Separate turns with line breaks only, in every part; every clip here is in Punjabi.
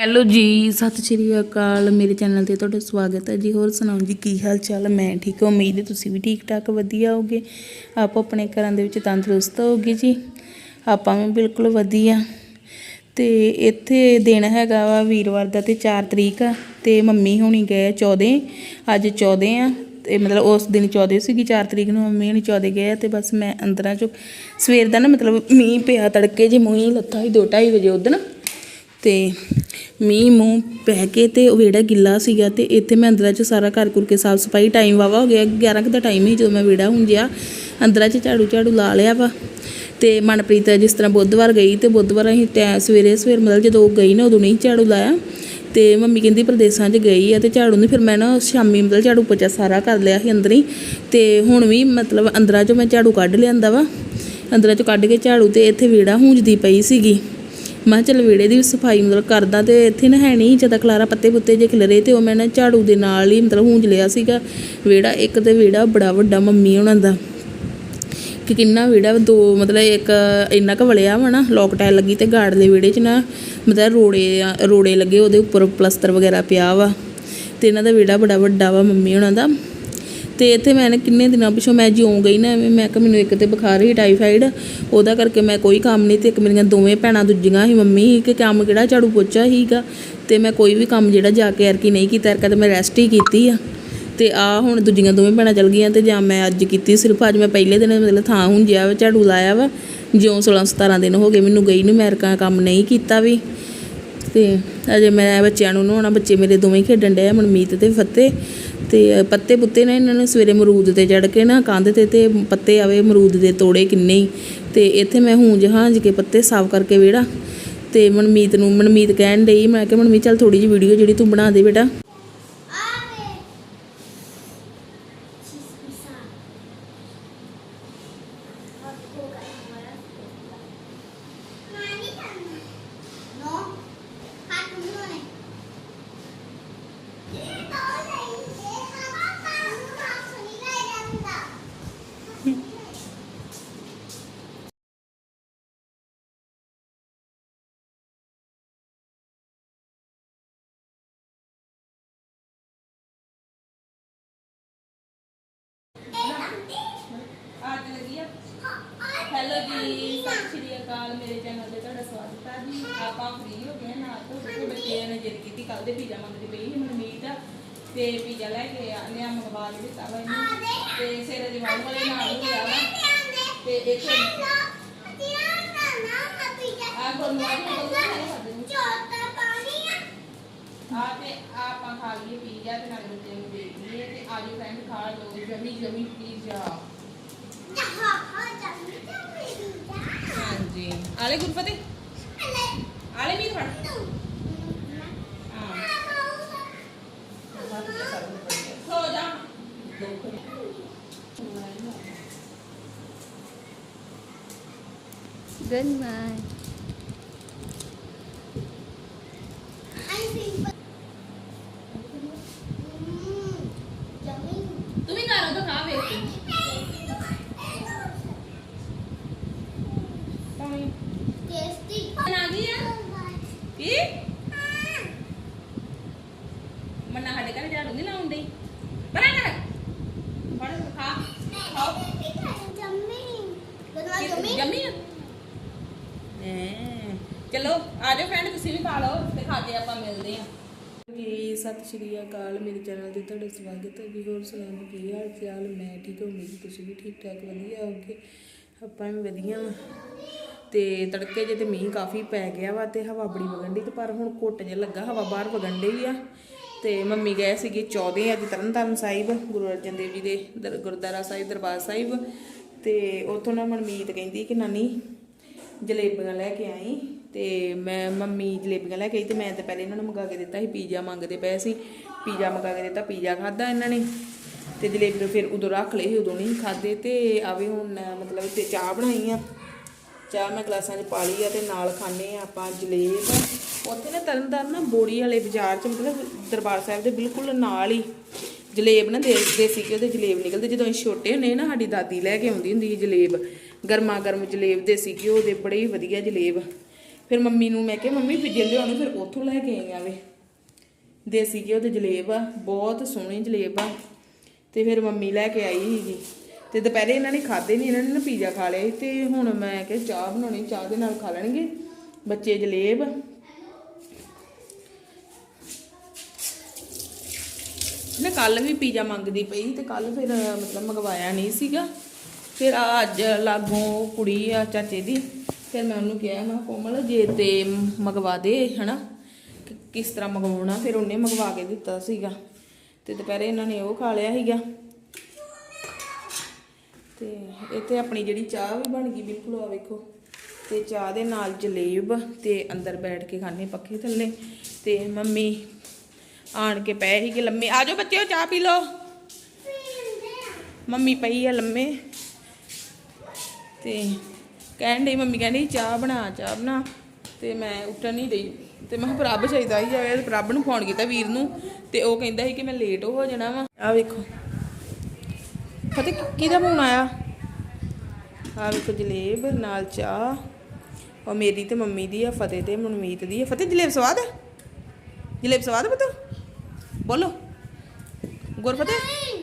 ਹੈਲੋ ਜੀ, ਸਤਿ ਸ਼੍ਰੀ ਅਕਾਲ। ਮੇਰੇ ਚੈਨਲ ਤੇ ਤੁਹਾਡਾ ਸਵਾਗਤ ਹੈ ਜੀ। ਹੋਰ ਸੁਣਾਓ ਜੀ, ਕੀ ਹਾਲ ਚਾਲ ਮੈਂ ਠੀਕ ਹਾਂ। ਉਮੀਦ ਹੈ ਤੁਸੀਂ ਵੀ ਠੀਕ ਠਾਕ ਵਧੀਆ ਹੋਗੇ ਆਪੋ ਆਪਣੇ ਘਰਾਂ ਦੇ ਵਿੱਚ ਤੰਦਰੁਸਤ ਹੋਗੇ ਜੀ। ਆਪਾਂ ਵੀ ਬਿਲਕੁਲ ਵਧੀਆ। ਤੇ ਇੱਥੇ ਦਿਨ ਹੈਗਾ ਵਾ, ਵੀਰਵਾਰ ਦਾ ਤੇ 4 ਤਰੀਕ ਆ। ਤੇ ਮੰਮੀ ਹੋਣੀ ਗਏ 14 ਅੱਜ 14 ਆ। ਤੇ ਮਤਲਬ ਉਸ ਦਿਨ 14 ਸੀਗੀ 4 ਤਰੀਕ ਨੂੰ ਮੰਮੀ ਹੋਣੀ 14 ਗਏ ਆ। ਤੇ ਬਸ ਮੈਂ ਅੰਦਰਾਂ ਚੋਂ ਸਵੇਰ ਦਾ ਨਾ ਮਤਲਬ ਮੀਂਹ ਪਿਆ ਤੜਕੇ ਜੇ, ਮੂੰਹ ਹੀ ਲੱਥਾ ਸੀ 2:30 ਵਜੇ ਉਦਣ ਅਤੇ ਮੀਂਹ ਮੂੰਹ ਪੈ ਕੇ ਅਤੇ ਉਹ ਵਿਹੜਾ ਗਿੱਲਾ ਸੀਗਾ ਅਤੇ ਇੱਥੇ ਮੈਂ ਅੰਦਰਾਂ 'ਚ ਸਾਰਾ ਘਰ ਘੁਰ ਕੇ ਸਾਫ਼ ਸਫ਼ਾਈ ਟਾਈਮ ਵਾਵਾ ਹੋ ਗਿਆ 11 ਕੁ ਦਾ ਟਾਈਮ ਹੀ ਜਦੋਂ ਮੈਂ ਵਿਹੜਾ ਹੁੰਜਿਆ ਅੰਦਰਾਂ 'ਚ ਝਾੜੂ ਝਾੜੂ ਲਾ ਲਿਆ ਵਾ ਅਤੇ ਮਨਪ੍ਰੀਤ ਜਿਸ ਤਰ੍ਹਾਂ ਬੁੱਧਵਾਰ ਗਈ ਅਤੇ ਬੁੱਧਵਾਰ ਅਸੀਂ ਟੈ ਸਵੇਰੇ ਸਵੇਰ ਮਤਲਬ ਜਦੋਂ ਗਈ ਨਾ ਉਦੋਂ ਨਹੀਂ ਝਾੜੂ ਲਾਇਆ ਅਤੇ ਮੰਮੀ ਕਹਿੰਦੀ ਪ੍ਰਦੇਸ਼ਾਂ 'ਚ ਗਈ ਆ ਅਤੇ ਝਾੜੂ ਨਹੀਂ ਫਿਰ ਮੈਂ ਨਾ ਸ਼ਾਮੀ ਮਤਲਬ ਝਾੜੂ ਪੋਚਾ ਸਾਰਾ ਕਰ ਲਿਆ ਸੀ ਅੰਦਰ ਹੀ ਅਤੇ ਹੁਣ ਵੀ ਮਤਲਬ ਅੰਦਰਾਂ 'ਚੋਂ ਮੈਂ ਝਾੜੂ ਕੱਢ ਲਿਆਂਦਾ ਵਾ, ਅੰਦਰਾਂ 'ਚੋਂ ਕੱਢ ਕੇ ਝਾੜੂ ਅਤੇ ਇੱਥੇ ਵਿਹੜਾ ਹੁੰਜਦੀ ਪਈ ਸੀਗੀ। ਮੈਂ ਕਿਹਾ ਚੱਲ ਵਿਹੜੇ ਦੀ ਵੀ ਸਫ਼ਾਈ ਮਤਲਬ ਕਰਦਾ ਤੇ ਇੱਥੇ ਨਾ ਹੈ ਨਹੀਂ ਜ਼ਿਆਦਾ ਖਲਾਰਾ ਪੱਤੇ ਪੁੱਤੇ ਜੇ ਖਿਲਰੇ ਤੇ ਉਹ ਮੈਂ ਨਾ ਝਾੜੂ ਦੇ ਨਾਲ ਹੀ ਮਤਲਬ ਹੁੰਜ ਲਿਆ ਸੀਗਾ। ਵਿਹੜਾ ਇੱਕ ਤੇ ਵਿਹੜਾ ਬੜਾ ਵੱਡਾ ਮੰਮੀ ਉਹਨਾਂ ਦਾ। ਕਿ ਕਿੰਨਾ ਵਿਹੜਾ ਦੋ ਮਤਲਬ ਇੱਕ ਇੰਨਾ ਕੁ ਵਲਿਆ ਵਾ ਨਾ ਲੋਕ ਟਾਇਲ ਲੱਗੀ ਤੇ ਗਾਰਡ ਦੇ ਵਿਹੜੇ 'ਚ ਨਾ ਮਤਲਬ ਰੋੜੇ ਰੋੜੇ ਲੱਗੇ, ਉਹਦੇ ਉੱਪਰ ਪਲਸਤਰ ਵਗੈਰਾ ਪਿਆ ਵਾ। ਤੇ ਇਹਨਾਂ ਦਾ ਵਿਹੜਾ ਬੜਾ ਵੱਡਾ ਵਾ ਮੰਮੀ ਉਹਨਾਂ ਦਾ। ਤੇ ਇੱਥੇ ਮੈਂ ਨਾ ਕਿੰਨੇ ਦਿਨਾਂ ਪਿਛੋਂ ਮੈਂ ਜਿਉਂ ਗਈ ਨਾ ਮੈਂ ਕਿ ਮੈਨੂੰ ਇੱਕ ਤੇ ਬੁਖਾਰ ਹੀ ਟਾਈਫਾਈਡ ਉਹਦਾ ਕਰਕੇ ਮੈਂ ਕੋਈ ਕੰਮ ਨਹੀਂ ਤੇ ਇੱਕ ਮੇਰੀਆਂ ਦੋਵੇਂ ਭੈਣਾਂ ਦੂਜੀਆਂ ਹੀ ਮੰਮੀ ਕਿ ਕੰਮ ਕਿਹੜਾ ਝਾੜੂ ਪੋਚਾ ਹੀਗਾ ਤੇ ਮੈਂ ਕੋਈ ਵੀ ਕੰਮ ਜਿਹੜਾ ਜਾ ਕੇ ਐਰਕੀ ਨਹੀਂ ਕੀਤਾ ਐਰਕਾ ਤੇ ਮੈਂ ਰੈਸਟ ਹੀ ਕੀਤੀ ਆ। ਤੇ ਆ ਹੁਣ ਦੂਜੀਆਂ ਦੋਵੇਂ ਭੈਣਾਂ ਚਲ ਗਈਆਂ ਤੇ ਜਾਂ ਮੈਂ ਅੱਜ ਕੀਤੀ ਸਿਰਫ, ਅੱਜ ਮੈਂ ਪਹਿਲੇ ਦਿਨ ਮਤਲਬ ਥਾਂ ਹੁੰਜਿਆ ਵਾ, ਝਾੜੂ ਲਾਇਆ ਵਾ, ਜਿਉਂ 16 17 ਦਿਨ ਹੋ ਗਏ, ਮੈਨੂੰ ਗਈ ਨੂੰ ਮੈਂ ਐਰਕਾ ਕੰਮ ਨਹੀਂ ਕੀਤਾ ਵੀ। ਤੇ ਅਜੇ ਮੈਂ ਬੱਚਿਆਂ ਨੂੰ ਨਹਾਉਣਾ, ਬੱਚੇ ਮੇਰੇ ਦੋਵੇਂ ਖੇਡਣ ਡਏ ਆ, ਮਨਮੀਤ ਤੇ ਫਤਿਹ ਤੇ ਪੱਤੇ ਪੁੱਤੇ ਨੇ ਇਹਨਾਂ ਨੇ ਸਵੇਰੇ ਮਰੂਦ ਤੇ ਚੜ ਕੇ ਨਾ ਕੰਧ ਤੇ ਤੇ ਪੱਤੇ ਆਵੇ ਮਰੂਦ ਦੇ ਤੋੜੇ ਕਿੰਨੇ ਹੀ। ਤੇ ਇੱਥੇ ਮੈਂ ਹੂੰ ਹਾਂਜ ਕੇ ਪੱਤੇ ਸਾਫ਼ ਕਰਕੇ ਵਿਹੜਾ ਤੇ ਮਨਮੀਤ ਨੂੰ, ਮਨਮੀਤ ਕਹਿਣ ਡਈ, ਮੈਂ ਕਿਹਾ, ਮਨਮੀਤ, ਚੱਲ ਥੋੜੀ ਜਿਹੀ ਵੀਡੀਓ ਜਿਹੜੀ ਤੂੰ ਬਣਾ ਦੇ ਬੇਟਾ ਅੱਜ ਲੱਗੀ ਆ ਹੈਲੋ ਜੀ ਸਤਿ ਸ਼੍ਰੀ ਅਕਾਲ ਮੇਰੇ ਚੈਨਲ ਤੇ ਤੁਹਾਡਾ ਸਵਾਗਤ ਹੈ ਜੀ ਆਪਾਂ ਫ੍ਰੀ ਹੋ ਗਏ ਨਾ ਤੋਂ ਤੇ ਬੱਚੇ ਨੇ ਜਿੱਦ ਕੀਤੀ ਕੱਲ ਦੇ ਪੀਜ਼ਾ ਮੰਗਦੀ ਪਈ ਸੀ ਮਨਮੀਤ ਤੇ ਪੀਜ਼ਾ ਲੈ ਕੇ ਆ ਮੰਗਵਾ ਕੇ ਦਿੱਤਾ ਵਾ ਇਹਨੂੰ ਤੇ ਸਿਰ ਦੇ ਵਾਲੇ ਨਾਲ ਹੋ ਗਿਆ ਵਾ ਤੇ ਇੱਕ ਆ ਗੁਰਨਵਾਜ ਨੂੰ ਬੋਲਦਾ ਹੈ ਸਾਡੇ ਨੂੰ ਆ ਤੇ ਆਪਾਂ ਖਾ ਲਈਏ ਪੀਜ਼ਾ ਤੇ ਨਾਲ ਬੱਚੇ ਨੂੰ ਦੇ ਦਈਏ ਤੇ ਆਜੋ ਫਰੈਂਡ ਖਾ ਲਓ ਜਮੀ ਜਮੀ ਪੀਜ਼ਾ ਹਾਂਜੀ। ਆਲੇ ਗੁਰਫਤੇ ਆਲੇ ਵੀ ਫੜ ਸੋ ਜਾ।
Good night.
ਤੂੰ ਵੀ ਘਰ ਉਹ ਖਾ ਵੇਖ ਕੇ ਬਣਾ ਗਈ ਆ ਕੀ ਮੰਨਾ ਸਾਡੇ ਘਰ ਝਾੜੂ ਨਹੀਂ ਲਾਉਣ ਡਈ ਬਣਾ ਕਰ ਫੜ ਖਾ ਖਾਓ ਜੰਮੀ ਆ ਐ ਚਲੋ ਆ ਜਾਓ ਫਰੈਂਡ ਤੁਸੀਂ ਵੀ ਖਾ ਲਓ ਤੇ ਖਾ ਕੇ ਆਪਾਂ ਮਿਲਦੇ ਆ ਜੀ, ਸਤਿ ਸ਼੍ਰੀ ਅਕਾਲ, ਮੇਰੇ ਚੈਨਲ ਤੇ ਤੁਹਾਡਾ ਸਵਾਗਤ ਹੈ ਜੀ। ਹੋਰ ਸੁਣਾਓ, ਕੀ ਹਾਲ ਚਾਲ? ਮੈਂ ਠੀਕ ਹਾਂ, ਉਮੀਦ ਤੁਸੀਂ ਵੀ ਠੀਕ ਠਾਕ, ਵਧੀਆ ਹੋਗੇ ਆਪਾਂ ਵੀ ਵਧੀਆ ਵਾਂ ਤੇ ਤੜਕੇ ਜੇ ਤੇ ਮੀਂਹ ਕਾਫੀ ਪੈ ਗਿਆ ਵਾ ਤੇ ਹਵਾ ਬੜੀ ਵਗਣ ਡਈ ਤੇ ਪਰ ਹੁਣ ਘੁੱਟ ਜਿਹਾ ਲੱਗਾ, ਹਵਾ ਬਾਹਰ ਵਗਣ ਡਈ ਆ। ਤੇ ਮੰਮੀ ਗਏ ਸੀਗੇ 14 ਅੱਜ ਤਰਨਤਾਰਨ ਸਾਹਿਬ, ਗੁਰੂ ਅਰਜਨ ਦੇਵ ਜੀ ਦੇ ਦਰ- ਗੁਰਦੁਆਰਾ ਸਾਹਿਬ, ਦਰਬਾਰ ਸਾਹਿਬ। ਤੇ ਉੱਥੋਂ ਨਾ ਮਨਮੀਤ ਕਹਿੰਦੀ ਕਿ, ਨਾਨੀ, ਜਲੇਬੀਆਂ ਲੈ ਕੇ ਆਈ। ਤੇ ਮੈਂ ਮੰਮੀ ਜਲੇਬੀਆਂ ਲੈ ਕੇ ਆਈ ਤੇ ਮੈਂ ਤਾਂ ਪਹਿਲੇ ਇਹਨਾਂ ਨੂੰ ਮੰਗਾ ਕੇ ਦਿੱਤਾ ਸੀ, ਪੀਜ਼ਾ ਮੰਗਦੇ ਪਏ ਸੀ। ਪੀਜ਼ਾ ਮੰਗਾ ਕੇ ਦਿੱਤਾ, ਪੀਜ਼ਾ ਖਾਦਾ ਇਹਨਾਂ ਨੇ। ਤੇ ਜਲੇਬੀ ਫਿਰ ਉਦੋਂ ਰੱਖ ਲਈ ਸੀ, ਉਦੋਂ ਨਹੀਂ ਖਾਦੇ ਤੇ ਆਵੇ ਹੁਣ ਮਤਲਬ ਤੇ ਚਾਹ ਬਣਾਈ ਆ। ਚਾਹ ਮੈਂ ਗਲਾਸਾਂ 'ਚ ਪਾ ਲਈ ਆ ਤੇ ਨਾਲ ਖਾਣੇ ਆ ਆਪਾਂ ਜਲੇਬ। ਉੱਥੇ ਨਾ ਤਰਨਤਾਰਨ ਨਾ ਬੋੜੀ ਵਾਲੇ ਬਾਜ਼ਾਰ 'ਚ ਮਤਲਬ ਦਰਬਾਰ ਸਾਹਿਬ ਦੇ ਬਿਲਕੁਲ ਨਾਲ ਹੀ ਜਲੇਬ ਨਾ ਦੇ ਦੇਸੀ ਘਿਓ ਦੇ ਜਲੇਬ ਨਿਕਲਦੇ, ਜਦੋਂ ਅਸੀਂ ਛੋਟੇ ਹੁੰਦੇ ਨਾ ਸਾਡੀ ਦਾਦੀ ਲੈ ਕੇ ਆਉਂਦੀ ਹੁੰਦੀ ਸੀ ਜਲੇਬ। ਗਰਮਾ ਗਰਮ ਜਲੇਬ, ਦੇਸੀ ਘਿਓ ਦੇ ਬੜੇ ਹੀ ਵਧੀਆ ਜਲੇਬ। ਫਿਰ ਮੰਮੀ ਨੂੰ ਮੈਂ ਕਿਹਾ, ਮੰਮੀ ਫਿਰ ਜੇ ਲਿਆਉਣੇ ਫਿਰ ਉੱਥੋਂ ਲੈ ਕੇ ਆਈ ਆਵੇ ਦੇਸੀ ਘਿਓ ਦੇ ਜਲੇਬ ਆ, ਬਹੁਤ ਸੋਹਣੀ ਜਲੇਬ ਆ। ਤੇ ਫਿਰ ਮੰਮੀ ਲੈ ਕੇ ਆਈ ਸੀਗੀ। ਤੇ ਦੁਪਹਿਰੇ ਇਹਨਾਂ ਨੇ ਖਾਦੇ ਨਹੀਂ ਇਹਨਾਂ ਨੇ ਨਾ ਪੀਜ਼ਾ ਖਾ ਲਏ ਤੇ ਹੁਣ ਮੈਂ ਕਿਹਾ, ਚਾਹ ਬਣਾਉਣੀ, ਚਾਹ ਦੇ ਨਾਲ ਖਾ ਲੈਣਗੇ ਬੱਚੇ ਜਲੇਬ। ਨਾ ਕੱਲ ਵੀ ਪੀਜ਼ਾ ਮੰਗਦੀ ਪਈ ਤੇ ਕੱਲ ਫਿਰ, ਮਤਲਬ ਮੰਗਵਾਇਆ ਨਹੀਂ ਸੀਗਾ। ਫਿਰ ਆ ਅੱਜ ਲਾਗੋਂ ਕੁੜੀ ਆ ਚਾਚੇ ਦੀ ਫਿਰ ਮੈਂ ਉਹਨੂੰ ਕਿਹਾ, ਮੈਂ ਕੋਮਲ, ਜੇ ਤੇ ਮੰਗਵਾ ਦੇ, ਹਨਾ? ਕਿ ਕਿਸ ਤਰ੍ਹਾਂ ਮੰਗਵਾਉਣਾ? ਫਿਰ ਉਹਨੇ ਮੰਗਵਾ ਕੇ ਦਿੱਤਾ ਸੀਗਾ। ਤੇ ਦੁਪਹਿਰੇ ਇਹਨਾਂ ਨੇ ਉਹ ਖਾ ਲਿਆ ਸੀਗਾ। ਤੇ ਇੱਥੇ ਆਪਣੀ ਜਿਹੜੀ ਚਾਹ ਵੀ ਬਣ ਗਈ, ਬਿਲਕੁਲ ਆ ਵੇਖੋ। ਤੇ ਚਾਹ ਦੇ ਨਾਲ ਜਲੇਬ ਤੇ ਅੰਦਰ ਬੈਠ ਕੇ ਖਾਣੇ ਪੱਖੇ ਥੱਲੇ। ਤੇ ਮੰਮੀ ਆਣ ਕੇ ਪਏ ਸੀਗੇ ਲੰਮੇ। ਆ ਜਾਓ ਬੱਚਿਓ, ਚਾਹ ਪੀ ਲਓ। ਮੰਮੀ ਪਈ ਆ ਲੰਮੇ। ਤੇ ਕਹਿਣ ਡਈ ਮੰਮੀ ਕਹਿੰਦੀ ਚਾਹ ਬਣਾ ਚਾਹ ਬਣਾ। ਤੇ ਮੈਂ ਉੱਠਣ ਨਹੀਂ ਡਈ। ਤੇ ਮੈਂ ਪ੍ਰਭ ਚਾਹੀਦਾ ਹੀ ਤੇ ਪ੍ਰਭ ਨੂੰ ਫੋਨ ਕੀਤਾ ਵੀਰ ਨੂੰ। ਤੇ ਉਹ ਕਹਿੰਦਾ ਸੀ ਕਿ ਮੈਂ ਲੇਟ ਹੋ ਜਾਣਾ ਵਾ। ਆ ਵੇਖੋ। ਫਤਿਹ ਕਿਹਦਾ ਫੋਨ ਆਇਆ? ਆ ਵੇਖੋ ਜਲੇਬ ਨਾਲ ਚਾਹ। ਉਹ ਮੇਰੀ ਤੇ ਮੰਮੀ ਦੀ ਆ ਫਤਿਹ ਤੇ ਮਨਮੀਤ ਦੀ ਆ। ਫਤਿਹ ਜਲੇਬ ਸਵਾਦ ਹੈ ਜਲੇਬ ਸਵਾਦ ਹੈ ਪੁੱਤ? ਬੋਲੋ। ਗੁਰਫਤਿਹ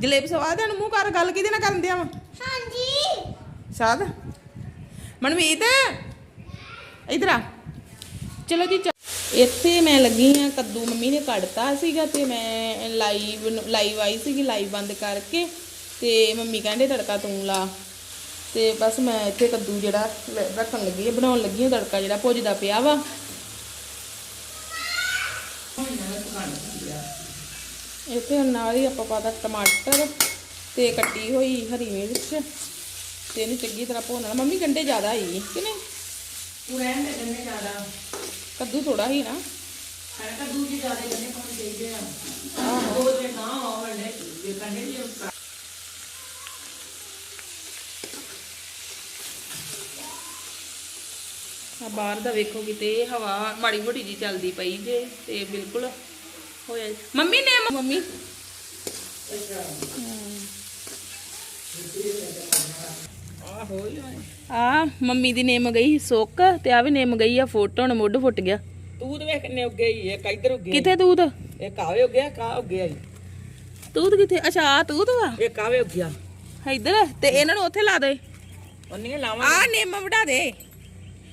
ਜਲੇਬ ਸਵਾਦ ਹੈ ਨੂੰ ਮੂੰਹ ਕਰ ਗੱਲ ਕਿਹਦੇ ਨਾਲ ਕਰਨ ਦਿਆ ਵਾ?
ਹਾਂਜੀ।
ਸਾਦ ਮਨਮੀਤ? ਇਧਰ ਆ। ਚਲੋ ਜੀ ਇੱਥੇ ਮੈਂ ਲੱਗੀ ਆ ਕੱਦੂ ਮੰਮੀ ਨੇ ਕੱਢਤਾ ਸੀਗਾ ਤੇ ਮੈਂ ਲਾਈਵ ਲਾਈਵ ਆਈ ਸੀਗੀ, ਲਾਈਵ ਬੰਦ ਕਰਕੇ ਤੇ ਮੰਮੀ ਕਹਿੰਦੇ ਤੜਕਾ ਤੂੰ ਲਾ। ਤੇ ਬਸ ਮੈਂ ਇੱਥੇ ਕੱਦੂ ਜਿਹੜਾ ਰੱਖਣ ਲੱਗੀ ਆ ਬਣਾਉਣ ਲੱਗੀ ਆ ਤੜਕਾ ਜਿਹੜਾ ਭੁੱਜਦਾ ਪਿਆ ਵਾ। ਇੱਥੇ ਨਾਲ ਹੀ ਆਪਾਂ ਪਾਦਾ ਟਮਾਟਰ ਤੇ ਕੱਟੀ ਹੋਈ ਹਰੀ ਮਿਰਚ। ਤੇ ਇਹਨੂੰ ਚੰਗੀ ਤਰ੍ਹਾਂ ਭੁੰਨਣਾ ਮੰਮੀ ਗੰਡੇ ਜ਼ਿਆਦਾ ਆਈ ਕਿ ਨਹੀਂ?
ਤੂੰ ਰਹਿਣ ਦੇ ਕੰਨੇ ਜ਼ਿਆਦਾ।
ਕੱਦੂ ਥੋੜਾ ਹੀ ਨਾ।
ਹੈ ਤਾਂ ਦੂਜੀ ਜ਼ਿਆਦਾ ਕੰਨੇ ਪਾਉਣੇ ਚਾਹੀਦੇ ਆ। ਦੋ ਤੇ ਨਾ ਹੋਵਣ ਦੇ ਕੰਨੇ ਦੀ
ਆ ਬਾਹਰ ਦਾ ਵੇਖੋ ਕਿਤੇ ਹਵਾ ਮਾੜੀ ਮੋਟੀ ਜੀ ਚੱਲਦੀ ਪਈ ਜੇ ਤੇ ਬਿਲਕੁਲ ਹੋਇਆ ਮੰਮੀ ਨੇ ਮੰਮੀ।
ਆਹੋ
ਆ ਮੰਮੀ ਦੀ ਨੇਮ ਗਈ ਸੁੱਕ ਤੇ ਆ ਵੀ ਨੇਮ ਗਈ ਆ ਫੁੱਟ ਹੁਣ ਮੁੱਢ ਫੁੱਟ ਗਿਆ।
ਤੂੰ ਤੇ ਵੇਖ ਕਿੰਨੇ ਉੱਗੇ ਹੀ ਇੱਕ ਇੱਧਰ ਉੱਗੇ
ਕਿੱਥੇ ਤੂਤ?
ਇਹ ਕਾਵੇ ਉੱਗਿਆ ਕਾ ਉੱਗਿਆ ਈ
ਤੂਤ ਕਿੱਥੇ? ਅੱਛਾ ਆ ਤੂਤ ਵਾ?
ਇਹ ਕਾਵੇ ਉੱਗਿਆ
ਇੱਧਰ ਤੇ ਇਹਨਾਂ ਨੂੰ ਉੱਥੇ ਲਾ ਦੇ।
ਉਹਨੀਆਂ ਲਾਵਾਂ
ਆ ਨੇਮ ਵਢਾ ਦੇ।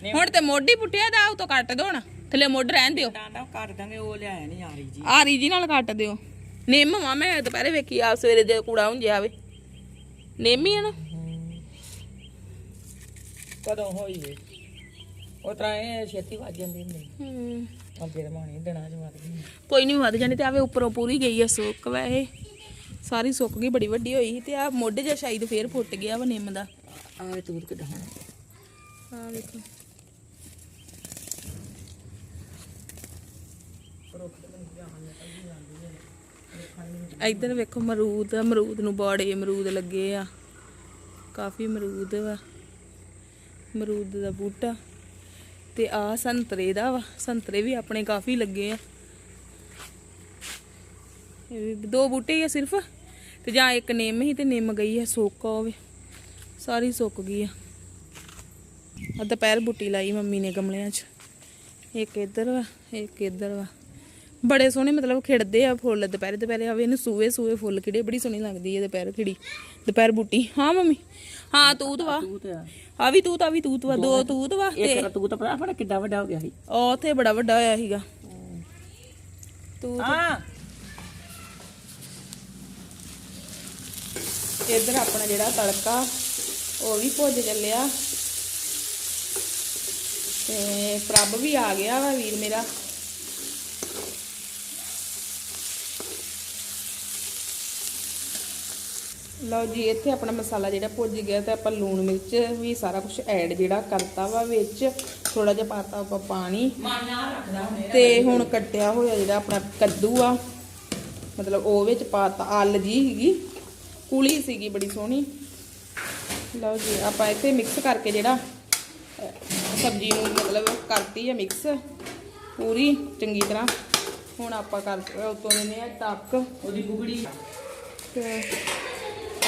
ਹੁਣ ਤੇ ਮੋਢੀ ਪੁੱਟਿਆ ਦਾ ਉਹ ਤੋਂ ਕੱਟ ਦੋ ਹੁਣ। ਥੱਲੇ ਮੁੱਢ ਰਹਿਣ ਦਿਓ।
ਟਾਂਡਾ ਕਰ ਦਾਂਗੇ ਉਹ ਲਿਆਇਆ ਨਹੀਂ ਆ ਰਹੀ ਜੀ
ਨਾਲ ਕੱਟ ਦਿਓ। ਨਿੰਮ ਵਾ ਮੈਂ ਦੁਪਹਿਰੇ ਵੇਖੀ ਆ ਸਵੇਰੇ ਜੇ ਕੂੜਾ ਹੁੰਜਿਆ ਆਵੇ। ਨਿੰਮ ਹੀ ਆ ਨਾ।
ਕਦੋਂ ਹੋਈ ਏ? ਉਹ ਤਰ੍ਹਾਂ ਇਹ ਛੇਤੀ ਵੱਜ ਜਾਂਦੀ ਹੁੰਦੀ।
ਹੂੰ।
ਅੱਗੇ ਰਮਾਣੀ ਦਿਨਾਂ ਚ ਵੱਧ ਗਈ।
ਕੋਈ ਨਹੀਂ ਵੱਧ ਜਾਣੀ ਤੇ ਆਵੇ ਉੱਪਰੋਂ ਪੂਰੀ ਗਈ ਆ ਸੁੱਕ ਵਾ ਇਹ ਸਾਰੀ ਸੁੱਕ ਗਈ ਬੜੀ ਵੱਡੀ ਹੋਈ ਸੀ ਤੇ ਆ ਮੋਢੇ ਜਿਹਾ ਸ਼ਾਇਦ ਫੇਰ ਫੁੱਟ ਗਿਆ ਵਾ ਨਿੰਮ ਦਾ।
ਆਹ ਤੂੰ ਕਿੱਦਾਂ
ਆ ਵੇਖੋ। ਇੱਧਰ ਵੇਖੋ ਅਮਰੂਦ ਅਮਰੂਦ ਨੂੰ ਬੜੇ ਅਮਰੂਦ ਲੱਗੇ ਆ। ਕਾਫੀ ਅਮਰੂਦ ਵਾ। ਮਰੂਦ ਦਾ ਬੂਟਾ ਤੇ ਆ ਸੰਤਰੇ ਦਾ ਵਾ। ਸੰਤਰੇ ਵੀ ਆਪਣੇ ਕਾਫੀ ਲੱਗੇ ਆ। ਦੋ ਬੂਟੇ ਹੀ ਆ ਸਿਰਫ ਤੇ ਜਾਂ ਇੱਕ ਨਿੰਮ ਹੀ ਤੇ ਨਿੰਮ ਗਈ ਆ, ਸੁੱਕ ਹੋਵੇ ਸਾਰੀ ਸੁੱਕ ਗਈ ਆ। ਆ ਦੁਪਹਿਰ ਬੂਟੀ ਲਾਈ ਮੰਮੀ ਨੇ ਗਮਲਿਆਂ 'ਚ। ਇੱਕ ਇੱਧਰ ਵਾ, ਇੱਕ ਇੱਧਰ ਵਾ। ਬੜੇ ਸੋਹਣੇ ਮਤਲਬ ਖਿੜਦੇ ਆ ਫੁੱਲ ਦੁਪਹਿਰੇ ਦੁਪਹਿਰੇ ਆਵੇ ਇਹਨੂੰ ਸੂਏ ਸੂਏ ਫੁੱਲ ਖਿੜੇ ਬੜੀ ਸੋਹਣੀ ਲੱਗਦੀ ਹੈ ਦੁਪਹਿਰ ਖਿੜੀ ਦੁਪਹਿਰ ਬੂਟੀ। ਹਾਂ ਮੰਮੀ ਹਾਂ ਤੂਤ ਵਾ। ਆ। ਵੀ ਤੂਤ ਆ ਵੀ ਤੂਤ ਵਾ ਦੋ ਤੂਤ ਵਾ ਤੇ
ਇੱਕ ਤੂੰ ਤਾਂ ਪਤਾ ਆਪਣਾ ਕਿੱਡਾ ਵੱਡਾ ਹੋ ਗਿਆ ਸੀ।
ਉਹ ਉੱਥੇ ਬੜਾ ਵੱਡਾ ਹੋਇਆ ਸੀਗਾ। ਤੂਤ।
ਹਾਂ।
ਇੱਧਰ ਆਪਣਾ ਜਿਹੜਾ ਤੜਕਾ ਉਹ ਵੀ ਭੁੱਜ ਚੱਲਿਆ। ਤੇ ਪ੍ਰਭ ਵੀ ਆ ਗਿਆ ਵਾ ਵੀਰ ਮੇਰਾ। ਲਓ ਜੀ ਇੱਥੇ ਆਪਣਾ ਮਸਾਲਾ ਜਿਹੜਾ ਭੁੱਜ ਗਿਆ ਤੇ ਆਪਾਂ ਲੂਣ ਮਿਰਚ ਵੀ ਸਾਰਾ ਕੁਝ ਐਡ ਜਿਹੜਾ ਕਰਤਾ ਵਾ ਵਿੱਚ। ਥੋੜਾ ਜਿਹਾ ਪਾਤਾ ਆਪਾਂ ਪਾਣੀ। ਤੇ ਹੁਣ ਕੱਟਿਆ ਹੋਇਆ ਜਿਹੜਾ ਆਪਣਾ ਕੱਦੂ ਆ ਮਤਲਬ ਉਹ ਵਿੱਚ ਪਾਤਾ ਆਲ ਜੀ ਸੀਗੀ ਕੁਲੀ ਸੀਗੀ ਬੜੀ ਸੋਹਣੀ। ਲਓ ਜੀ ਆਪਾਂ ਇੱਥੇ ਮਿਕਸ ਕਰਕੇ ਜਿਹੜਾ ਸਬਜ਼ੀ ਨੂੰ ਮਤਲਬ ਕਰਤੀ ਹੈ ਮਿਕਸ ਪੂਰੀ ਚੰਗੀ ਤਰ੍ਹਾਂ। ਹੁਣ ਆਪਾਂ ਕਰ ਉਤੋਂ ਦਿੰਦੇ ਆ ਟੱਕ।
ਉਹਦੀ ਬੁਗੜੀ।
ਤੇ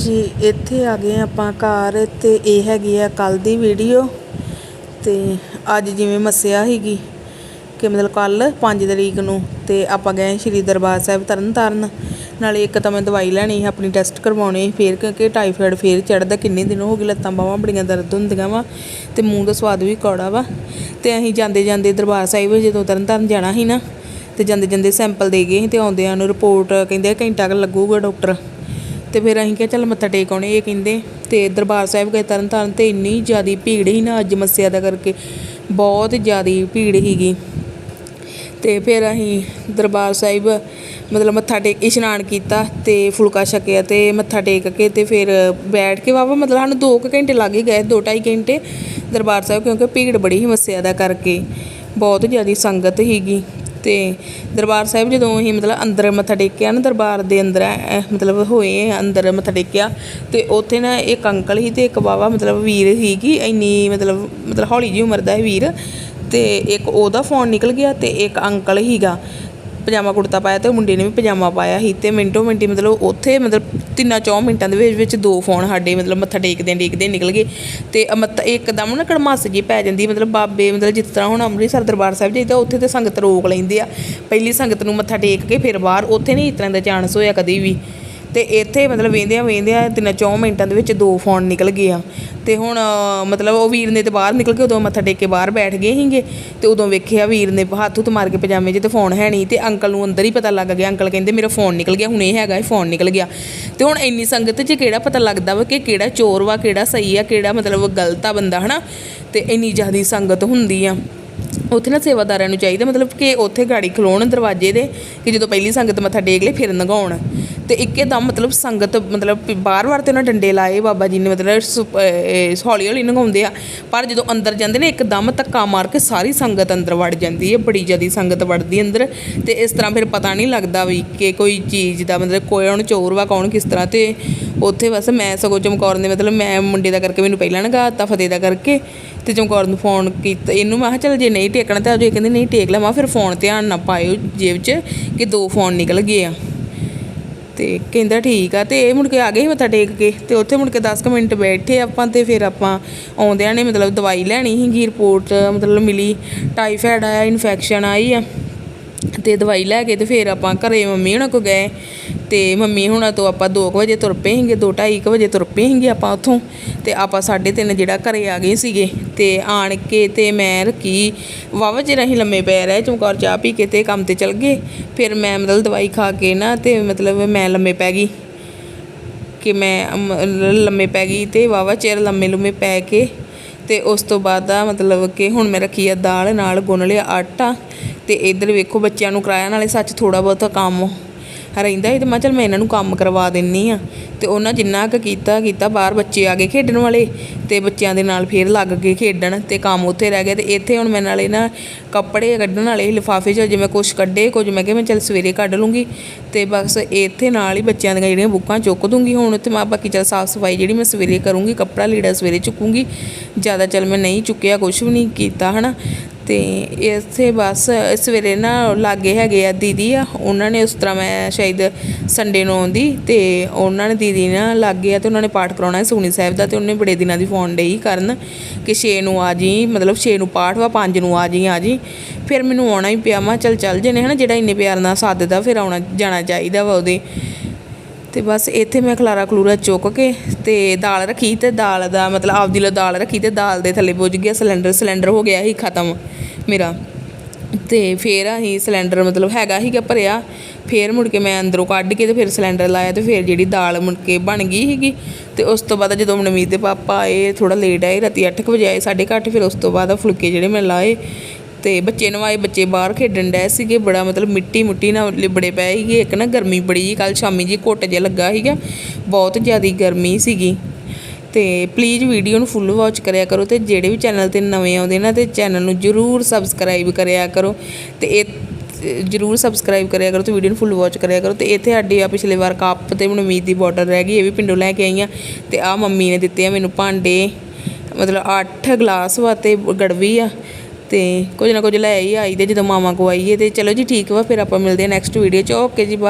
ਜੀ
ਇੱਥੇ ਆ ਗਏ ਆਪਾਂ ਘਰ ਤੇ ਇਹ ਹੈਗੀ ਆ ਕੱਲ ਦੀ ਵੀਡੀਓ ਤੇ ਅੱਜ ਜਿਵੇਂ ਮੱਸਿਆ ਸੀਗੀ ਕਿ ਮਤਲਬ ਕੱਲ 5 ਤਰੀਕ ਨੂੰ ਤੇ ਆਪਾਂ ਗਏ ਸ਼੍ਰੀ ਦਰਬਾਰ ਸਾਹਿਬ ਤਰਨ ਤਾਰਨ ਨਾਲੇ ਇੱਕ ਤਾਂ ਮੈਂ ਦਵਾਈ ਲੈਣੀ ਸੀ, ਆਪਣੀ ਟੈਸਟ ਕਰਵਾਉਣੀ ਸੀ ਫੇਰ, ਕਿਉਂਕਿ ਟਾਈਫਾਇਡ ਫੇਰ ਚੜਦਾ ਕਿੰਨੇ ਦਿਨ ਹੋ ਗਏ ਲੱਤਾਂ ਬਾਹਾਂ ਬੜੀਆਂ ਦਰਦ ਹੁੰਦੀਆਂ ਵਾ ਤੇ ਮੂੰਹ ਦਾ ਸਵਾਦ ਵੀ ਕੌੜਾ ਵਾ ਤੇ ਅਸੀਂ ਜਾਂਦੇ ਜਾਂਦੇ ਦਰਬਾਰ ਸਾਹਿਬ ਜਦੋਂ ਤਰਨਤਾਰਨ ਜਾਣਾ ਸੀ ਨਾ ਤੇ ਜਾਂਦੇ ਜਾਂਦੇ ਸੈਂਪਲ ਦੇ ਗਏ ਸੀ ਤੇ ਆਉਂਦਿਆਂ ਨੂੰ ਰਿਪੋਰਟ ਕਹਿੰਦੇ ਘੰਟਾ ਕੁ ਲੱਗੂਗਾ ਡਾਕਟਰ ਤੇ ਫਿਰ ਅਸੀਂ ਕਿਹਾ ਚੱਲ ਮੱਥਾ ਟੇਕ ਆਉਣੇ, ਇਹ ਕਹਿੰਦੇ ਤੇ ਦਰਬਾਰ ਸਾਹਿਬ ਗਏ ਤਰਨ ਤਾਰਨ ਤੇ ਇੰਨੀ ਜ਼ਿਆਦੀ ਭੀੜ ਸੀ ਨਾ ਅੱਜ ਮੱਸਿਆ ਦਾ ਕਰਕੇ, ਬਹੁਤ ਜ਼ਿਆਦੀ ਭੀੜ ਸੀਗੀ। ਤੇ ਫਿਰ ਅਸੀਂ ਦਰਬਾਰ ਸਾਹਿਬ ਮਤਲਬ ਮੱਥਾ ਟੇਕ ਇਸ਼ਨਾਨ ਕੀਤਾ ਤੇ ਫੁਲਕਾ ਛਕਿਆ ਤੇ ਮੱਥਾ ਟੇਕ ਕੇ ਤੇ ਫਿਰ ਬੈਠ ਕੇ ਵਾਵਾ ਮਤਲਬ ਸਾਨੂੰ 2 ਘੰਟੇ ਲੱਗ ਹੀ ਗਏ 2.5 ਘੰਟੇ ਦਰਬਾਰ ਸਾਹਿਬ ਕਿਉਂਕਿ ਭੀੜ ਬੜੀ ਸੀ ਮੱਸਿਆ ਦਾ ਕਰਕੇ, ਬਹੁਤ ਜ਼ਿਆਦੀ ਸੰਗਤ ਸੀਗੀ। ਤੇ ਦਰਬਾਰ ਸਾਹਿਬ ਜਦੋਂ ਅਸੀਂ ਮਤਲਬ ਅੰਦਰ ਮੱਥਾ ਟੇਕਿਆ ਨਾ, ਦਰਬਾਰ ਦੇ ਅੰਦਰ ਮਤਲਬ ਹੋਏ ਅੰਦਰ ਮੱਥਾ ਟੇਕਿਆ, ਤੇ ਉੱਥੇ ਨਾ ਇੱਕ ਅੰਕਲ ਸੀ ਤੇ ਇੱਕ ਬਾਵਾ ਮਤਲਬ ਵੀਰ ਸੀ ਕਿ ਇੰਨੀ ਮਤਲਬ ਮਤਲਬ ਹੌਲੀ ਜਿਹੀ ਉਮਰ ਦਾ ਸੀ ਵੀਰ, ਤੇ ਇੱਕ ਉਹਦਾ ਫੋਨ ਨਿਕਲ ਗਿਆ ਤੇ ਇੱਕ ਅੰਕਲ ਹੀਗਾ ਪਜਾਮਾ ਕੁੜਤਾ ਪਾਇਆ ਤੇ ਉਹ ਮੁੰਡੇ ਨੇ ਵੀ ਪਜਾਮਾ ਪਾਇਆ ਸੀ ਤੇ ਮਿੰਟੋ ਮਿੰਟੀ ਮਤਲਬ ਉੱਥੇ ਮਤਲਬ ਤਿੰਨਾਂ ਚੌਂ ਮਿੰਟਾਂ ਦੇ ਵਿੱਚ ਵਿੱਚ ਦੋ ਫੋਨ ਸਾਡੇ ਮਤਲਬ ਮੱਥਾ ਟੇਕਦੇ ਟੇਕਦੇ ਨਿਕਲ ਗਏ ਤੇ ਮੱਥਾ ਇੱਕਦਮ ਨਾ ਕੜਮਾਸ ਜੀ ਪੈ ਜਾਂਦੀ ਮਤਲਬ ਬਾਬੇ ਮਤਲਬ ਜਿਸ ਤਰ੍ਹਾਂ ਹੁਣ ਅੰਮ੍ਰਿਤਸਰ ਦਰਬਾਰ ਸਾਹਿਬ ਜਾਈਦਾ ਉੱਥੇ ਤੇ ਸੰਗਤ ਰੋਕ ਲੈਂਦੇ ਆ। ਪਹਿਲੀ ਸੰਗਤ ਨੂੰ ਮੱਥਾ ਟੇਕ ਕੇ ਫਿਰ ਬਾਹਰ, ਉੱਥੇ ਨਹੀਂ ਇਸ ਤਰ੍ਹਾਂ ਦਾ ਚਾਂਸ ਹੋਇਆ ਕਦੇ ਵੀ। ਤੇ ਇੱਥੇ ਮਤਲਬ ਵੇਂਦਿਆਂ ਵੇਂਦਿਆਂ ਤਿੰਨਾਂ ਚੌਂ ਮਿੰਟਾਂ ਦੇ ਵਿੱਚ ਦੋ ਫੋਨ ਨਿਕਲ ਗਏ ਆ। ਤੇ ਹੁਣ ਮਤਲਬ ਉਹ ਵੀਰ ਨੇ ਤੇ ਬਾਹਰ ਨਿਕਲ ਕੇ ਉਦੋਂ ਮੱਥਾ ਟੇਕ ਕੇ ਬਾਹਰ ਬੈਠ ਗਏ ਸੀਗੇ ਤੇ ਉਦੋਂ ਵੇਖਿਆ ਵੀਰ ਨੇ ਹੱਥ ਹੁੱਥ ਮਾਰ ਕੇ ਪਜਾਮੇ 'ਚ ਤੇ ਫੋਨ ਹੈ ਨਹੀਂ ਤੇ ਅੰਕਲ ਨੂੰ ਅੰਦਰ ਹੀ ਪਤਾ ਲੱਗ ਗਿਆ। ਅੰਕਲ ਕਹਿੰਦੇ, ਮੇਰਾ ਫੋਨ ਨਿਕਲ ਗਿਆ, ਹੁਣ ਇਹ ਹੈਗਾ, ਇਹ ਫੋਨ ਨਿਕਲ ਗਿਆ। ਤੇ ਹੁਣ ਇੰਨੀ ਸੰਗਤ 'ਚ ਕਿਹੜਾ ਪਤਾ ਲੱਗਦਾ ਵਾ ਕਿ ਕਿਹੜਾ ਚੋਰ ਵਾ, ਕਿਹੜਾ ਸਹੀ ਆ, ਕਿਹੜਾ ਮਤਲਬ ਗਲਤ ਆ ਬੰਦਾ, ਹਨਾ? ਤੇ ਇੰਨੀ ਜ਼ਿਆਦੀ ਸੰਗਤ ਹੁੰਦੀ ਆ। ਉੱਥੇ ਨਾ ਸੇਵਾਦਾਰਾਂ ਨੂੰ ਚਾਹੀਦਾ, ਮਤਲਬ ਕਿ ਉੱਥੇ ਗਾੜੀ ਖਲੋਣ ਦਰਵਾਜ਼ੇ ਦੇ, ਕਿ ਜਦੋਂ ਪਹਿਲੀ ਸੰਗਤ ਮੱਥਾ ਟੇਕ ਲੇ, ਫਿਰ ਨਗਾਉਣ। ਤੇ ਇੱਕੇ ਦਮ ਮਤਲਬ ਸੰਗਤ, ਮਤਲਬ ਬਾਰ-ਬਾਰ ਤੇ ਉਹਨਾਂ ਡੰਡੇ ਲਾਏ, ਬਾਬਾ ਜੀ ਨੇ ਮਤਲਬ ਹੌਲੀ ਹੌਲੀ ਨਗਾਉਂਦੇ ਆ। ਪਰ ਜਦੋਂ ਅੰਦਰ ਜਾਂਦੇ ਨੇ, ਇੱਕਦਮ ਧੱਕਾ ਮਾਰ ਕੇ ਸਾਰੀ ਸੰਗਤ ਅੰਦਰ ਵੜ ਜਾਂਦੀ ਹੈ, ਬੜੀ ਜ਼ਿਆਦੀ ਸੰਗਤ ਵੜਦੀ ਅੰਦਰ। ਤੇ ਇਸ ਤਰ੍ਹਾਂ ਫਿਰ ਪਤਾ ਨਹੀਂ ਲੱਗਦਾ ਵੀ ਕਿ ਕੋਈ ਚੀਜ਼ ਦਾ ਮਤਲਬ ਕੋਈ ਕੌਣ ਚੋਰ ਵਾ ਕੌਣ, ਕਿਸ ਤਰ੍ਹਾਂ ਤੇ ਉੱਥੇ ਬਸ ਮੈਂ ਸਗੋਂ ਚਮਕੌਰ ਦੇ ਮਤਲਬ ਮੈਂ ਮੁੰਡੇ ਦਾ ਕਰਕੇ ਮੈਨੂੰ ਪਹਿਲਾਂ ਨਗਾਤਾ ਫਤਿਹ ਦਾ ਕਰਕੇ। ਤੇ ਚਮਕੌਰ ਨੂੰ ਫੋਨ ਕੀਤਾ। ਇਹਨੂੰ ਮੈਂ ਕਿਹਾ, ਚੱਲ ਜੇ ਨਹੀਂ ਟੇਕਣਾ ਤਾਂ ਜੇ ਕਹਿੰਦੇ, ਨਹੀਂ ਟੇਕ ਲੈ। ਮੈਂ ਫਿਰ ਫੋਨ ਧਿਆਨ ਨਾ ਪਾਇਓ ਜੇਬ 'ਚ ਕਿ ਦੋ ਫੋਨ ਨਿਕਲ ਗਏ ਆ। ਤੇ ਕਹਿੰਦਾ, ਠੀਕ ਆ। ਤੇ ਇਹ ਮੁੜ ਕੇ ਆ ਗਏ ਸੀ ਮੱਥਾ ਟੇਕ ਕੇ। ਤੇ ਉੱਥੇ ਮੁੜ ਕੇ 10 ਕੁ ਮਿੰਟ ਬੈਠੇ ਆਪਾਂ ਤੇ ਫਿਰ ਆਪਾਂ ਆਉਂਦਿਆਂ ਨੇ ਮਤਲਬ ਦਵਾਈ ਲੈਣੀ ਸੀਗੀ ਰਿਪੋਰਟ ਮਤਲਬ ਮਿਲੀ, ਟਾਈਫਾਇਡ ਆਇਆ ਇਨਫੈਕਸ਼ਨ ਆਈ ਆ। ਤੇ ਦਵਾਈ ਲੈ ਕੇ ਤੇ ਫਿਰ ਆਪਾਂ ਘਰੇ ਮੰਮੀ ਹੁਣਾਂ ਕੋ ਗਏ ਤੇ ਮੰਮੀ ਹੁਣਾਂ ਤੋਂ ਆਪਾਂ 2 ਵਜੇ ਤੁਰ ਪਏ ਸੀਗੇ 2:30 ਵਜੇ ਤੁਰ ਪਏ ਸੀਗੇ ਆਪਾਂ ਉੱਥੋਂ ਤੇ ਆਪਾਂ 3:30 ਜਿਹੜਾ ਘਰੇ ਆ ਗਏ ਸੀਗੇ ਤੇ ਆਣ ਕੇ ਤੇ ਮੈਂ ਰੱਖੀ ਵਾਵਾ ਚਿਰ ਅਸੀਂ ਲੰਮੇ ਪੈ ਰਹੇ, ਚਮਕੌਰ ਚਾਹ ਪੀ ਕੇ ਤੇ ਕੰਮ ਤੇ ਚਲ ਗਏ। ਫਿਰ ਮੈਂ ਮਤਲਬ ਦਵਾਈ ਖਾ ਕੇ ਨਾ ਤੇ ਮਤਲਬ ਮੈਂ ਲੰਮੇ ਪੈ ਗਈ ਕਿ ਮੈਂ ਲੰਮੇ ਪੈ ਗਈ ਤੇ ਵਾਵਾ ਚਿਰ ਲੰਮੇ ਲੰਮੇ ਪੈ ਕੇ ਤੇ ਉਸ ਤੋਂ ਬਾਅਦ ਆ ਮਤਲਬ ਕਿ ਹੁਣ ਮੈਂ ਰੱਖੀ ਆ ਦਾਲ ਨਾਲ ਗੁੰਨ ਲਿਆ ਆਟਾ ਤੇ ਇੱਧਰ ਵੇਖੋ ਬੱਚਿਆਂ ਨੂੰ ਕਰਾਇਆ ਨਾਲੇ ਸੱਚ ਥੋੜਾ ਬਹੁਤਾ ਕੰਮ ਰਹਿੰਦਾ ਸੀ ਤੇ ਮੈਂ ਕਿਹਾ ਚੱਲ ਮੈਂ ਇਹਨਾਂ ਨੂੰ ਕੰਮ ਕਰਵਾ ਦਿੰਨੀ ਆ। ਤੇ ਉਹਨਾਂ ਜਿੰਨਾ ਕੁ ਕੀਤਾ ਕੀਤਾ ਬਾਹਰ ਬੱਚੇ ਆ ਗਏ ਖੇਡਣ ਵਾਲੇ ਤੇ ਬੱਚਿਆਂ ਦੇ ਨਾਲ ਫੇਰ ਲੱਗ ਗਏ ਖੇਡਣ ਤੇ ਕੰਮ ਉੱਥੇ ਰਹਿ ਗਿਆ ਤੇ ਇੱਥੇ ਹੁਣ ਮੈਂ ਨਾਲੇ ਨਾ ਕੱਪੜੇ ਕੱਢਣ ਵਾਲੇ ਲਿਫਾਫੇ 'ਚ ਜਿਵੇਂ ਕੁਝ ਕੱਢੇ ਕੁਝ ਮੈਂ ਕਿਹਾ ਮੈਂ ਚੱਲ ਸਵੇਰੇ ਕੱਢ ਲੂੰਗੀ ਤੇ ਬਸ ਇੱਥੇ ਨਾਲ ਹੀ ਬੱਚਿਆਂ ਦੀਆਂ ਜਿਹੜੀਆਂ ਬੁੱਕਾਂ ਚੁੱਕ ਦੂੰਗੀ ਹੁਣ ਤੇ ਮੈਂ ਬਾਕੀ ਚੱਲ ਸਾਫ਼ ਸਫ਼ਾਈ ਜਿਹੜੀ ਮੈਂ ਸਵੇਰੇ ਕਰੂੰਗੀ, ਕੱਪੜਾ ਲੀੜਾ ਸਵੇਰੇ ਚੁੱਕੂੰਗੀ, ਜ਼ਿਆਦਾ ਚੱਲ ਮੈਂ ਨਹੀਂ ਚੁੱਕਿਆ ਕੁਝ ਵੀ ਨਹੀਂ ਕੀਤਾ ਹਨਾ। ਤੇ ਇੱਥੇ ਬਸ ਸਵੇਰੇ ਨਾ ਲਾਗੇ ਹੈਗੇ ਆ ਦੀਦੀ ਆ, ਉਹਨਾਂ ਨੇ ਉਸ ਤਰ੍ਹਾਂ ਮੈਂ ਸ਼ਾਇਦ ਸੰਡੇ ਨੂੰ ਆਉਂਦੀ ਤੇ ਉਹਨਾਂ ਨੇ ਦੀਦੀ ਨਾ ਲਾਗੇ ਆ ਤੇ ਉਹਨਾਂ ਨੇ ਪਾਠ ਕਰਾਉਣਾ ਹੈ ਸੁਖਨੀ ਸਾਹਿਬ ਦਾ ਤੇ ਉਹਨੇ ਬੜੇ ਦਿਨਾਂ ਦੀ ਫੋਨ ਡਈ ਕਰਨ ਕਿ 6 ਨੂੰ ਆ ਜੀ, ਮਤਲਬ 6 ਨੂੰ ਪਾਠ ਵਾ 5 ਨੂੰ ਆ ਜੀ ਆ ਜੀ। ਫਿਰ ਮੈਨੂੰ ਆਉਣਾ ਹੀ ਪਿਆ, ਮੈਂ ਚੱਲ ਚੱਲ ਜਨੇ ਹਨਾ, ਜਿਹੜਾ ਇੰਨੇ ਪਿਆਰ ਨਾਲ ਸੱਦਦਾ ਫਿਰ ਆਉਣਾ, ਜਾਣਾ ਚਾਹੀਦਾ ਵਾ ਉਹਦੇ। ਤੇ ਬਸ ਇੱਥੇ ਮੈਂ ਖਲਾਰਾ ਖਲੂਰਾ ਚੁੱਕ ਕੇ ਤੇ ਦਾਲ ਰੱਖੀ ਤੇ ਦਾਲ ਦਾ ਮਤਲਬ ਆਪਦੀ ਲਈ ਦਾਲ ਰੱਖੀ ਤੇ ਦਾਲ ਦੇ ਥੱਲੇ ਬੁੱਝ ਗਿਆ, ਸਿਲੰਡਰ ਸਿਲੰਡਰ ਹੋ ਗਿਆ ਸੀ ਖਤਮ। ਮੇਰਾ। ਅਤੇ ਫਿਰ ਅਸੀਂ ਸਿਲੰਡਰ ਮਤਲਬ ਹੈਗਾ ਸੀਗਾ ਭਰਿਆ। ਫਿਰ ਮੁੜ ਕੇ ਮੈਂ ਅੰਦਰੋਂ ਕੱਢ ਕੇ ਅਤੇ ਫਿਰ ਸਿਲੰਡਰ ਲਾਇਆ ਅਤੇ ਫਿਰ ਜਿਹੜੀ ਦਾਲ ਮੁੜ ਕੇ ਬਣ ਗਈ ਸੀਗੀ। ਅਤੇ ਉਸ ਤੋਂ ਬਾਅਦ ਜਦੋਂ ਮਨਮੀਤ ਦੇ ਪਾਪਾ ਆਏ, ਥੋੜ੍ਹਾ ਲੇਟ ਆਏ, ਰਾਤੀ ਅੱਠ ਕੁ ਵਜੇ ਆਏ 8:30 ਫਿਰ ਉਸ ਤੋਂ ਬਾਅਦ ਫੁਲਕੇ ਜਿਹੜੇ ਮੈਂ ਲਾਏ। ਤੇ ਬੱਚੇ ਨਵਾਏ ਬੱਚੇ ਬਾਹਰ ਖੇਡਣ ਡਏ ਸੀਗੇ, ਬੜਾ ਮਤਲਬ ਮਿੱਟੀ ਮੁੱਟੀ ਨਾਲ ਲਿਬੜੇ ਪਏ ਸੀਗੇ। ਇੱਕ ਨਾ ਗਰਮੀ ਬੜੀ ਜੀ ਕੱਲ ਸ਼ਾਮੀ ਜੀ ਘੁੱਟ ਜਿਹਾ ਲੱਗਾ ਸੀਗਾ। ਬਹੁਤ ਜ਼ਿਆਦਾ ਗਰਮੀ ਸੀਗੀ। ਤੇ ਪਲੀਜ਼ ਵੀਡੀਓ ਨੂੰ ਫੁੱਲ ਵਾਚ ਕਰਿਆ ਕਰੋ ਤੇ ਜਿਹੜੇ ਵੀ ਚੈਨਲ ਤੇ ਨਵੇਂ ਆਉਂਦੇ ਨਾ ਤੇ ਚੈਨਲ ਨੂੰ ਜਰੂਰ ਸਬਸਕ੍ਰਾਈਬ ਕਰਿਆ ਕਰੋ ਤੇ ਇਹ ਜਰੂਰ ਸਬਸਕ੍ਰਾਈਬ ਕਰਿਆ ਕਰੋ ਤੇ ਵੀਡੀਓ ਨੂੰ ਫੁੱਲ ਵਾਚ ਕਰਿਆ ਕਰੋ ਤੇ ਇੱਥੇ ਸਾਡੀ ਆ ਪਿਛਲੇ ਵਾਰ ਕੱਪ ਤੇ ਮਨਮੀਤ ਦੀ ਬੋਟਲ ਰਹਿ ਗਈ, ਇਹ ਵੀ ਪਿੰਡੋਂ ਲੈ ਕੇ ਆਈਆਂ ਤੇ ਆ ਮੰਮੀ ਨੇ ਦਿੱਤੇ ਆ ਮੈਨੂੰ ਭਾਂਡੇ, ਮਤਲਬ 8 ਗਲਾਸ ਵਾ ਤੇ ਗੜਵੀ ਆ ਤੇ ਕੁਝ ਨਾ ਕੁਝ ਲੈ ਹੀ ਆਈਦੇ ਜਦੋਂ ਮਾਮਾ ਕੋ ਆਈਏ ਤੇ ਚਲੋ ਜੀ ਠੀਕ ਵਾ, ਫਿਰ ਆਪਾਂ ਮਿਲਦੇ ਆ ਨੈਕਸਟ ਵੀਡੀਓ ਚ ਓਕੇ ਜੀ ਬਾਏ